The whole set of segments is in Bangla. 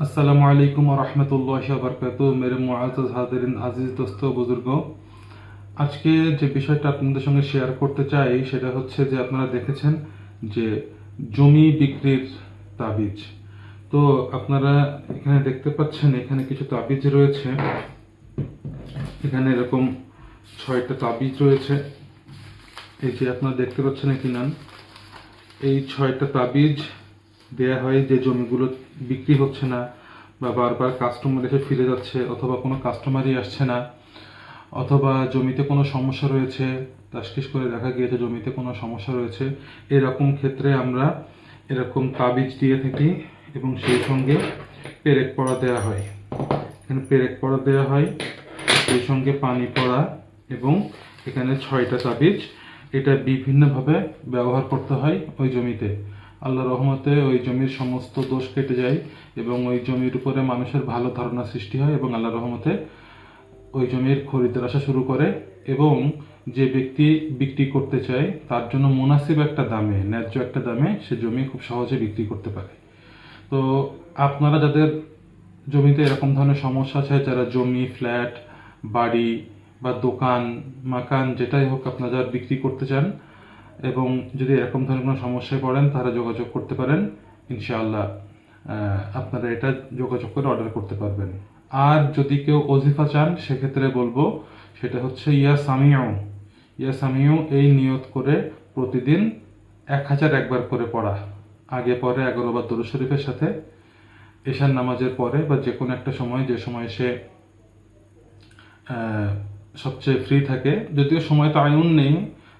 अस्सलाम वालेकुम व रहमतुल्लाहि व बरकातुहू मेरे मुआज़्ज़ज़ हाज़िरिन अजीज दोस्तों বুজুর্গো আজকে যে বিষয়টা আপনাদের সঙ্গে শেয়ার করতে চাই সেটা হচ্ছে যে আপনারা দেখেছেন যে জমি বিক্রির তাবিজ তো আপনারা এখানে দেখতে পাচ্ছেন এখানে কিছু তাবিজ রয়েছে এখানে এরকম ছয়টা তাবিজ রয়েছে এই যে আপনারা দেখতে পাচ্ছেন কি নান এই ছয়টা তাবিজ দেয়া হয় যে জমিগুলো বিক্রি হচ্ছে না বা বারবার কাস্টমার এসে ফিরে যাচ্ছে অথবা কোনো কাস্টমারই আসছে না অথবা জমিতে কোনো সমস্যা রয়েছে তাস্কিস করে দেখা গিয়েছে জমিতে কোনো সমস্যা রয়েছে, এরকম ক্ষেত্রে আমরা এরকম তাবিজ দিয়ে থাকি এবং সেই সঙ্গে পেরেক পড়া দেওয়া হয়। এখানে পেরেক পড়া দেওয়া হয়, সেই সঙ্গে পানি পড়া এবং এখানে ছয়টা তাবিজ। এটা বিভিন্নভাবে ব্যবহার করতে হয় ওই জমিতে। আল্লাহ রহমতে ওই জমির সমস্ত দোষ কেটে যায় এবং ওই জমির উপরে মানুষের ভালো ধারণা সৃষ্টি হয় এবং আল্লাহ রহমতে ওই জমির খরিদ্দার আসা শুরু করে এবং যে ব্যক্তি বিক্রি করতে চায়, তার জন্য মুনাসিব একটা দামে, ন্যায্য একটা দামে সে জমি খুব সহজে বিক্রি করতে পারে। তো আপনারা যাদের জমিতে এরকম ধরনের সমস্যা আছে, যারা জমি, ফ্ল্যাট, বাড়ি বা দোকান, মাকান, যেটাই হোক আপনারা বিক্রি করতে চান এবং যদি এরকম ধরনের কোনো সমস্যায় পড়েন তারা যোগাযোগ করতে পারেন। ইনশাআল্লাহ আপনারা এটা যোগাযোগ করে অর্ডার করতে পারবেন। আর যদি কেউ অজিফা চান, সেক্ষেত্রে বলব, সেটা হচ্ছে ইয়া সামিয়াও ইয়া সামিয়াও এই নিয়ত করে প্রতিদিন এক হাজার একবার করে পড়া। আগে পরে এগারো বার দরুদ শরীফের সাথে এশার নামাজের পরে বা যে কোনো একটা সময়, যে সময় সে সবচেয়ে ফ্রি থাকে। যদিও সময় তো আয়ুন নেই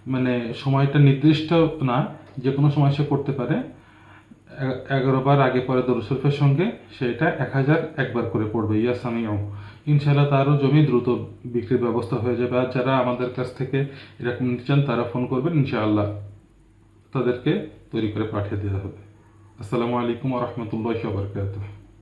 মানে সময়টা নির্দিষ্ট না, যে কোনো সময় সে করতে পারে। এ- এগারো বার আগে পরে দরুসরফের সঙ্গে সেটা এক হাজার একবার করে পড়বে, ইয়া সামিও ইনশাল্লাহ তারও জমি দ্রুত বিক্রির ব্যবস্থা হয়ে যাবে। আর যারা আমাদের কাছ থেকে এরকম নিতে চান, তারা ফোন করবেন, ইনশাআল্লাহ তাদেরকে তৈরি করে পাঠিয়ে দেওয়া হবে। আসসালামু আলাইকুম রহমতুল্লাহ বরকাত